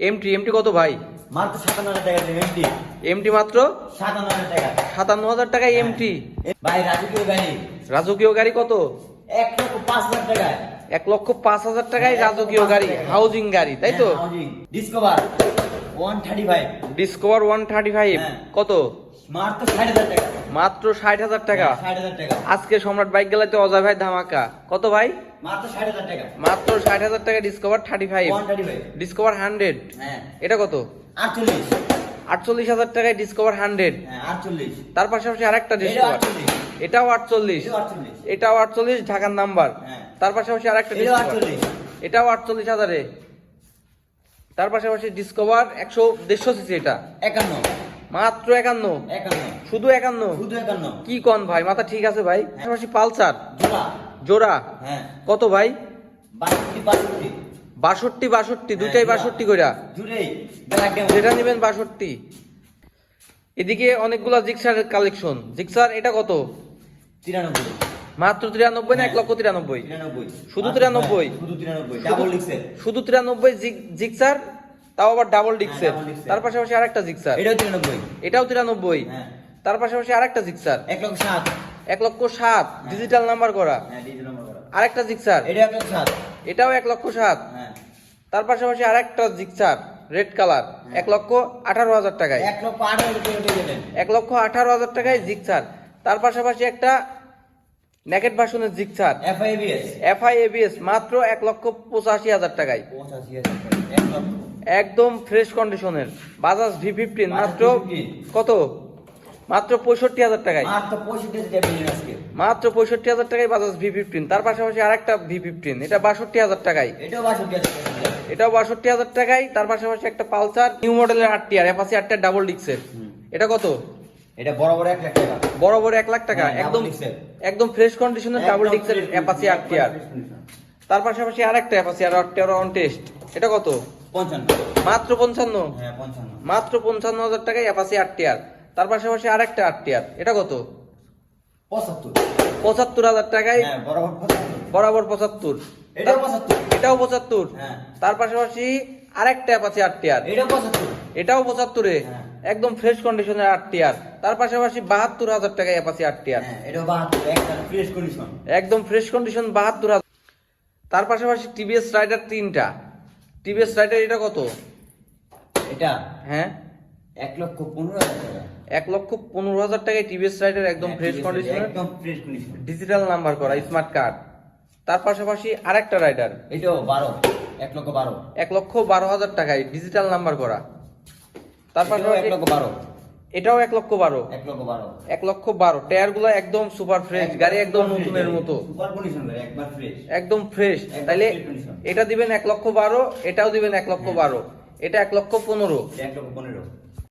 MT MT কত ভাই? মাত্র সাতান্ন হাজার টাকা এমটি এমটি মাত্র? সাতান্ন হাজার টাকা। সাতান্ন হাজার টাকায় এমটি ভাই রাজকীয় গাড়ি। রাজকীয় গাড়ি কত? এক লক্ষ পাঁচ হাজার টাকায়। এক লক্ষ পাঁচ হাজার টাকায় রাজকীয় গাড়ি হাউজিং গাড়ি তাই তো? Discover one thirty five discover one thirty five হ্যাঁ। কত? মাত্র ষাট হাজার টাকা। মাত্র ষাট হাজার টাকা? ষাট হাজার টাকা। আজকে সম্রাট বাইক গেলাতে অজয় ভাই ধামাকা। কত ভাই? মাত্র ষাট হাজার টাকা। Discover thirty five discover hundred হ্যাঁ। এটা কত? আটচল্লিশ। আটচল্লিশ হাজার টাকায় ডিসকভার হান্ড্রেড হ্যাঁ তার পাশাপাশি আরেকটা ডিসকভার এটাও আটচল্লিশ। এটাও আটচল্লিশ। ঢাকার নাম্বার। হ্যাঁ। তার পাশাপাশি আরেকটা ডিসকভার এটাও আটচল্লিশ হাজারে। তার পাশাপাশি ডিসকভার একশো দেড়শো সিসি এটা। একান্ন। মাত্র একান্ন। শুধু একান্ন। শুধু একান্ন। কি কন ভাই? মাথা ঠিক আছে ভাই? পাশাপাশি পালসার। জোড়া? হ্যাঁ। কত ভাই? বাষট্টি বাষট্টি। বাষট্টি বাষট্টি দুইটাই বাষট্টি কইরা? যেটা নেবেন বাষট্টি। এদিকে অনেকগুলা জিক্সার কালেকশন জিক্সার এটা কত? তিরানব্বই। মাত্র তিরানব্বই না এক হ্যাঁ। লক্ষ তিরানব্বই? শুধু তিরানব্বই? শুধু তিরানব্বই। জিক্সার তাও আবার ডাবল ডিক্সের। তার পাশাপাশি আরেকটা জিক্সার। এটাও তিরানব্বই। এটাও তিরানব্বই। হ্যাঁ। তার পাশাপাশি আরেকটা জিক্সার। এক লক্ষ সাত। এক লক্ষ সাত ডিজিটাল নাম্বার করা। হ্যাঁ নাম্বার করা। আরেকটা জিক্সার এটাও এক লক্ষ সাত। হ্যাঁ। তার পাশাপাশি আরেকটা জিক্সার রেড কালার এক লক্ষ আঠারো হাজার টাকায়। এক লক্ষ আঠারো হাজার টাকায় জিক্সার তার পাশাপাশি একটা নেকেট ভার্সনের জিক্সার এফআইবিএস এফআই এবিএস মাত্র এক লক্ষ পঁচাশি হাজার টাকায়। একদম ফ্রেশ কন্ডিশনের বাজাজ ভি ফিফটিন মাত্র V15 কত? মাত্র পঁয়ষট্টি হাজার টাকায়। মাত্র পঁয়ষট্টি হাজার টাকায় বাজাজ ভি ফিফটিন তার পাশাপাশি আরেকটা ভি ফিফটিন এটা বাষট্টি হাজার টাকায়। এটাও বাষট্টি হাজার টাকায়। তার পাশাপাশি একটা পালসার নিউ মডেলের আট টিয়ার অ্যাপাসি আটটা ডাবল ডিক্সের এটা কত? এটা বড় এক লাখ টাকা। বড় এক লাখ টাকা। হ্যাঁ, একদম একদম ফ্রেশ কন্ডিশনের ডাবল ডিক্সের অ্যাপাসি condition, আট টিয়ার একবার তার পাশাপাশি আরেকটা অ্যাপাসি আর আট টিয়ার অন টেস্ট এটা কত? পঞ্চান্ন। মাত্র পঞ্চান্ন? হ্যাঁ মাত্র পঞ্চান্ন হাজার টাকায় অ্যাপাসি আট টিয়ার তার পাশাপাশি আরেকটা আট টিয়ার এটা কত? পঁচাত্তর। পঁচাত্তর হাজার টাকায়? হ্যাঁ বরাবর পঁচাত্তর। এটাও পঁচাত্তর। হ্যাঁ। তার পাশাপাশি আরেকটা অ্যাপাসি আট টিয়ার এটাও পঁচাত্তরে। হ্যাঁ। একদম ফ্রেশ কন্ডিশনের আট টিয়ার তার পাশাপাশি বাহাত্তর হাজার টাকায় অ্যাপাসি আট টিয়ার একদম ফ্রেশ কন্ডিশন বাহাত্তর হাজার। তার পাশাপাশি টিভিএস রাইডার তিনটা। টিভিএস রাইডার এটা কত? এটা? হ্যাঁ। এক লক্ষ পনেরো হাজার টাকা এক লক্ষ পনেরো হাজার টাকায় টিভিএস রাইডার একদম হ্যাঁ, ফ্রেশ ঠিক একদম ফ্রেশ কন্ডিশন ডিজিটাল নাম্বার করা স্মার্ট কার্ড তার পাশাপাশি আরেকটা রাইডার এটাও বারো এক লক্ষ বারো এক লক্ষ বারো হাজার টাকায় ডিজিটাল নাম্বার করা তার পাশাপাশি এক লক্ষ বারো এটাও এক লক্ষ বারো এক লক্ষ বারো এক লক্ষ বারো টায়ারগুলো একদম সুপার ফ্রেশ গাড়ি একদম নতুনের মতো একদম ফ্রেশ তাইলে এটা দিবেন এক লক্ষ বারো এটাও দিবেন এক লক্ষ হ্যাঁ। বারো এটা এক লক্ষ পনেরো এক লক্ষ পনেরো